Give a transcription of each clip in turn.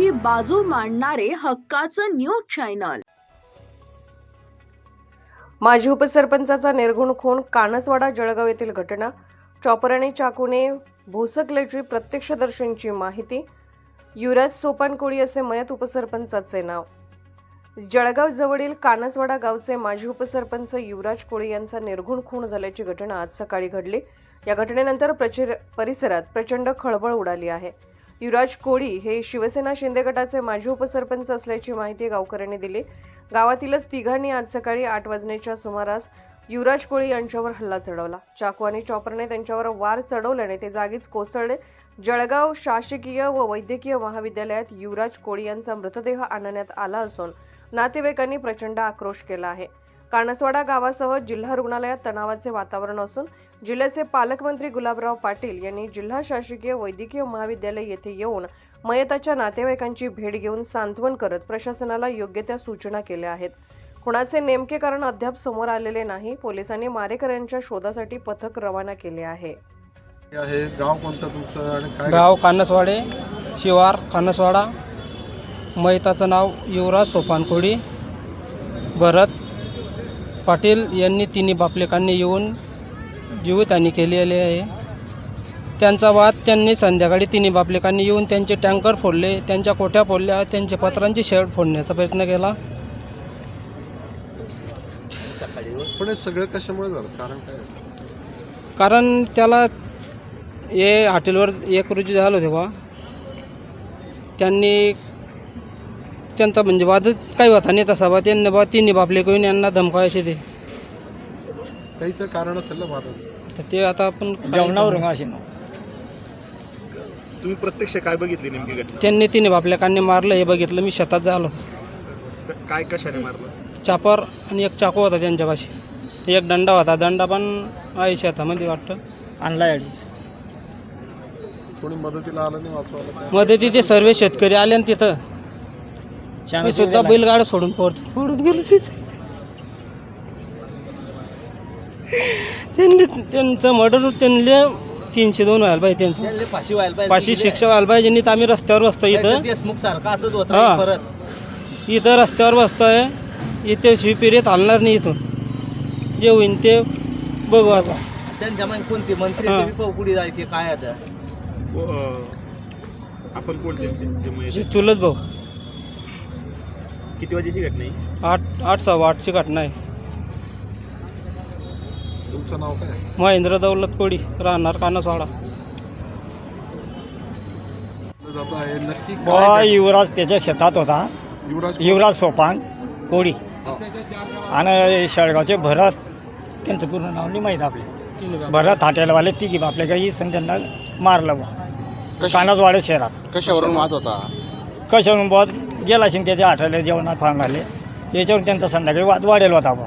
जनतेची बाजू मांडणारे हक्काचं न्यूज चॅनल. माजी उपसरपंचाचा निर्गुण खून कानसवाडा जळगाव येथील घटना. चॉपर आणि चाकूने भोसकल्याची प्रत्यक्षदर्शींची माहिती. युवराज सोपानकोळी असे मयत उपसरपंचाचे नाव. जळगाव जवळील कानसवाडा गावचे माजी उपसरपंच युवराज कोळी यांचा निर्घुण खून झाल्याची घटना आज सकाळी घडली. या घटनेनंतर प्रचिर परिसरात प्रचंड खळबळ उडाली आहे. युवराज कोळी हे शिवसेना शिंदे गटाचे माजी उपसरपंच असल्याची माहिती गावकऱ्यांनी दिली. गावातीलच तिघांनी आज सकाळी आठ वाजण्याच्या सुमारास युवराज कोळी यांच्यावर हल्ला चढवला. चाकू आणि चॉपरने त्यांच्यावर वार चढवल्याने ते जागीच कोसळले. जळगाव शासकीय व वैद्यकीय महाविद्यालयात युवराज कोळी यांचा मृतदेह आणण्यात आला असून नातेवाईकांनी प्रचंड आक्रोश केला आहे. कानसवाडा गावासह जिल्हा रुग्णालयात तणावाचे वातावरण असून जिल्ह्याचे पालकमंत्री गुलाबराव पाटील यांनी जिल्हा शासकीय वैद्यकीय महाविद्यालय येथे येऊन मयताच्या नातेवाईकांची भेट घेऊन सांत्वन करत प्रशासनाला योग्य त्या सूचना केल्या आहेत. खुणाचे नेमके कारण अद्याप समोर आलेले नाही. पोलिसांनी मारेकऱ्यांच्या शोधासाठी पथक रवाना केले आहे. आहे गाव कोणतं तुमचं आणि काय गाव कानसवाडे शिवार कानसवाडा. मैताचं नाव युवराज सोपानकोडी भरत पाटील यांनी तिन्ही बापलेकांनी येऊन जीवितहानी केलेली आहे. त्यांचा वाद त्यांनी संध्याकाळी तिन्ही बापलेकांनी येऊन त्यांचे टँकर फोडले त्यांच्या कोठ्या फोडल्या त्यांचे पत्रांची शेड फोडण्याचा प्रयत्न केला. पण हे सगळं कशामुळे झालं? कारण काय? कारण त्याला हे हॉटेलवर एक रोजी झालं तेव्हा. त्यांनी त्यांचा म्हणजे वादच काही होता नाही तसा बा त्यांनी बा तिन्ही बापले करून यांना धमकायचे ते. काही तर कारण असेल ना वादाचं. तर ते आता आपण जेवणावर तुम्ही प्रत्यक्ष काय बघितली नेमकी घटना? त्यांनी तिन्ही बापलेकांनी मारलं हे बघितलं मी शेतात झालो. क- काय कशाने मारलं? चापर आणि एक चाकू होता त्यांच्यापाशी. एक दंडा होता. दंडा पण आहे शेतामध्ये वाटतं. आणला अडीच कोणी मदतीला आलं नाही वाचवायला? काय मध्ये तिथे सर्व शेतकरी आले ना तिथं. मी सुद्धा बैलगाडा सोडून पोहोच फोडून गेलो तिथे. त्यांनी त्यांचं मर्डर त्यांनी तीनशे दोन व्हायला पाहिजे त्यांचं. फाशी व्हायला पाहिजे. पाचशे शिक्षा व्हायला पाहिजे तर आम्ही रस्त्यावर बसतो इथं. देशमुख सारखा असंच हा. होतं परत. इथं रस्त्यावर बसतोय इथे शिपिरीत हलणार नाही इथून. जे होईन ते बघू आता. त्यांच्या मागे कोणते मंत्री हा. ते बी कुठे जायचे काय आता? आपण कोण त्यांचे? जे जी? चुलत भाऊ. किती वाजेची घटना आहे? आठ आठ सव्वा आठची घटना आहे. तुमचं नाव काय? महेंद्र दौलत कोडी राहणार कानसवाडा. जात आहे नक्की बुवा काय घड- युवराज त्याच्या शेतात होता. युवराज युवराज सोपान कोळी. हा. आणि शेळगावचे भरत त्यांचं पूर्ण नाव नाही माहीत आपले. भरत हॉटेलवाले तिघी आपले काही सण त्यांना मारलं बुवा. कानसवाडे शहरात. कशावरून वाद होता? कशावरून बुवा गेला असेल त्याच्या हॉटेल जेवणात फार्म आले याच्यावर त्यांचा संध्याकाळी वाद वाढेल होता बुवा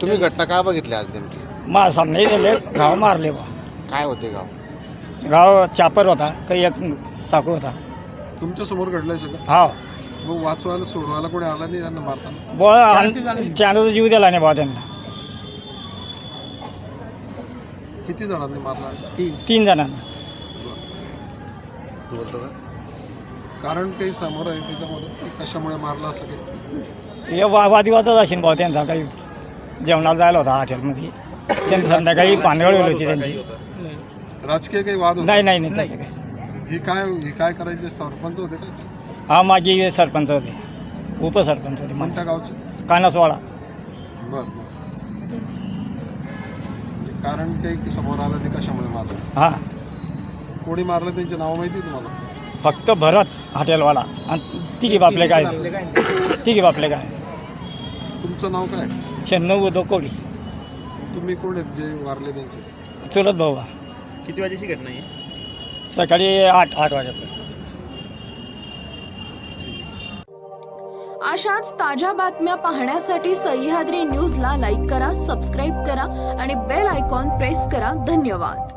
तुम्ही घटना काय बघितली आज नेमकी? मा सामने गेले गाव मारले बुवा काय होते गाव? गाव चापर होता काही एक साकू होता. तुमच्यासमोर घडलंय सगळं? हा मग वाचवायला सोडवायला कोणी आला नाही त्यांना मारताना? जीव दिला नाही बुवा त्यांना. किती जणांनी मारला? तीन जणांना. तू बोलतो का? कारण काही समोर आहे त्याच्यामध्ये की कशामुळे मारला असं काही? हे वा वादिवादच असेल भाऊ त्यांचा. काही जेवणाला जायला होता हॉटेलमध्ये. त्यांनी संध्याकाळी पानगळ होती त्यांची. राजकीय काही वाद होता? नाही नाही नाही तसं काही. ही काय ही काय करायचे? सरपंच होते का? हा माझी सरपंच होते. उपसरपंच होते कोणत्या म्हणता गावचे? कानसवाडा. बर बर. म्हणजे कारण काही की समोर आलं नाही कशामुळे मारलं? हा. कोणी मारलं? त्यांचे नाव माहिती आहे तुम्हाला? फक्त भरत हॉटेलवाला. आणि तिघी बापले काय? तिघी बापले काय? तुमचं नाव काय? शहाण्णव उदो कोडी तुम्ही कोण आहेत जे वारले त्यांचे? चुलत भाऊ. हा. किती वाजेची घटना आहे? सकाळी आठ आठ वाजेपर्यंत. अशाच ताज्या बातम्या पाहण्यासाठी सह्याद्री न्यूजला लाईक करा सबस्क्राईब करा आणि बेल आयकॉन प्रेस करा. धन्यवाद.